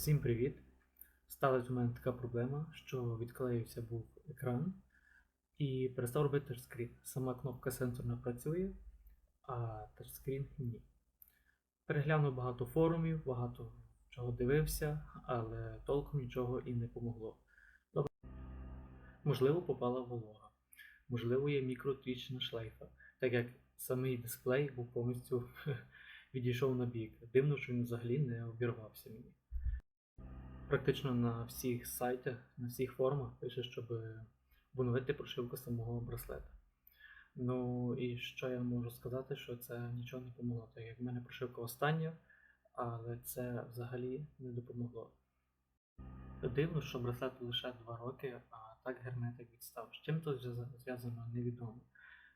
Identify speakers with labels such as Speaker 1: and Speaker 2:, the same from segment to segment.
Speaker 1: Всім привіт! Сталася у мене така проблема, що відклеївся був екран і перестав робити тачскрін. Сама кнопка сенсорна працює, а тачскрін ні. Переглянув багато форумів, багато чого дивився, але толком нічого і не помогло. Добре. Можливо, попала волога, можливо, є мікротріщина шлейфа, так як самий дисплей був повністю відійшов на бік. Дивно, що він взагалі не обірвався мені. Практично на всіх сайтах, на всіх форумах пише, щоб обновити прошивку самого браслета. Ну і що я можу сказати, що це нічого не допомогло, так як в мене прошивка остання, але це взагалі не допомогло. Дивно, що браслету лише 2 роки, а так герметик відстав. З чим то зв'язано, невідомо.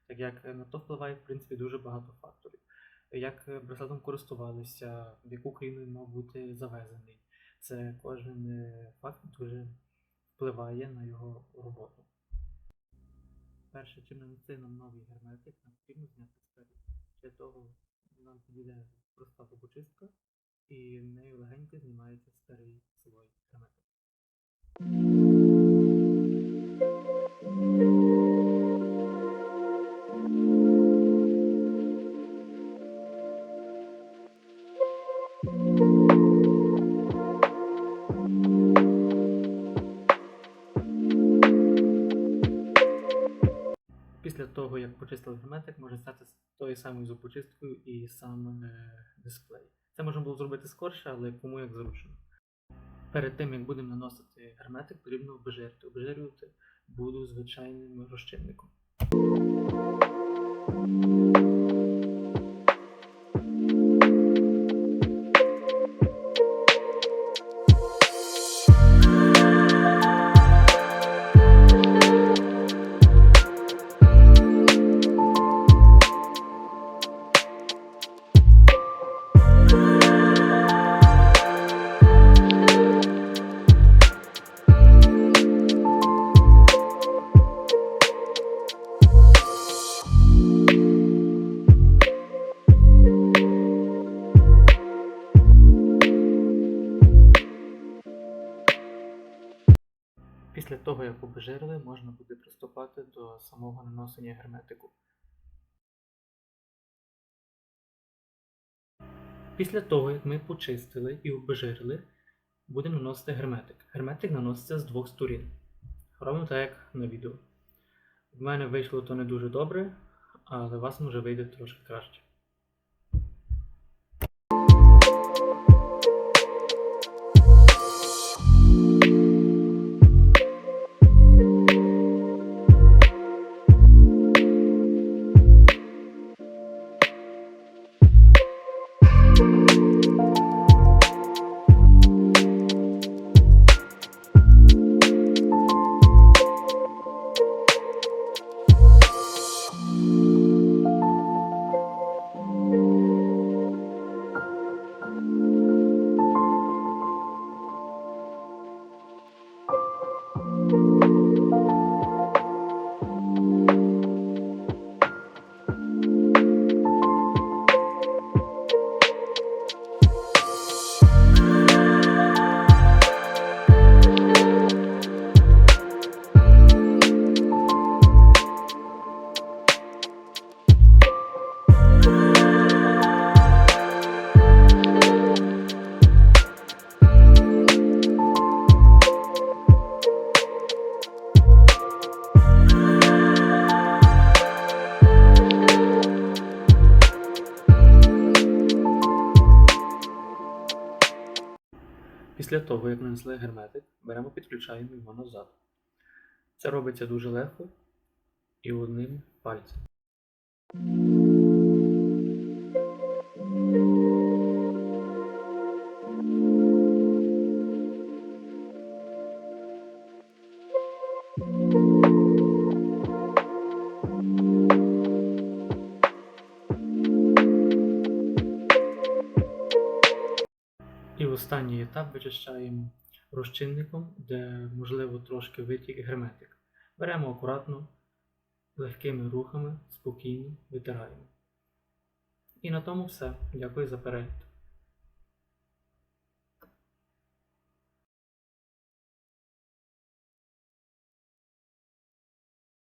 Speaker 1: Так як на то впливає, в принципі, дуже багато факторів. Як браслетом користувалися, в яку країну він мав бути завезений. Це кожен е, факт дуже впливає на його роботу. Перше, чим нанести нам новий герметик, нам потрібно зняти старий. Для того нам підійде проста зубочистка, і нею легенько знімається старий слой герметик. Після того, як почистили герметик, зняти з тою самою зубочисткою і сам е, дисплей. Це можна було зробити скорше, але кому як зручно. Перед тим, як будемо наносити герметик, потрібно обжирити. Обжирювати буду звичайним розчинником. Після того, як обезжирили, можна буде приступати до самого наносення герметику. Після того, як ми почистили і обезжирили, будемо наносити герметик. Герметик наноситься з двох сторін. Ровно так, як на відео. В мене вийшло то не дуже добре, але у вас може вийде трошки краще. Після того, як нанесли герметик, беремо підключаємо його назад. Це робиться дуже легко і одним пальцем. Останній етап вичищаємо розчинником, де можливо трошки витік герметик. Беремо акуратно, легкими рухами, спокійно витираємо. І на тому все. Дякую за перегляд.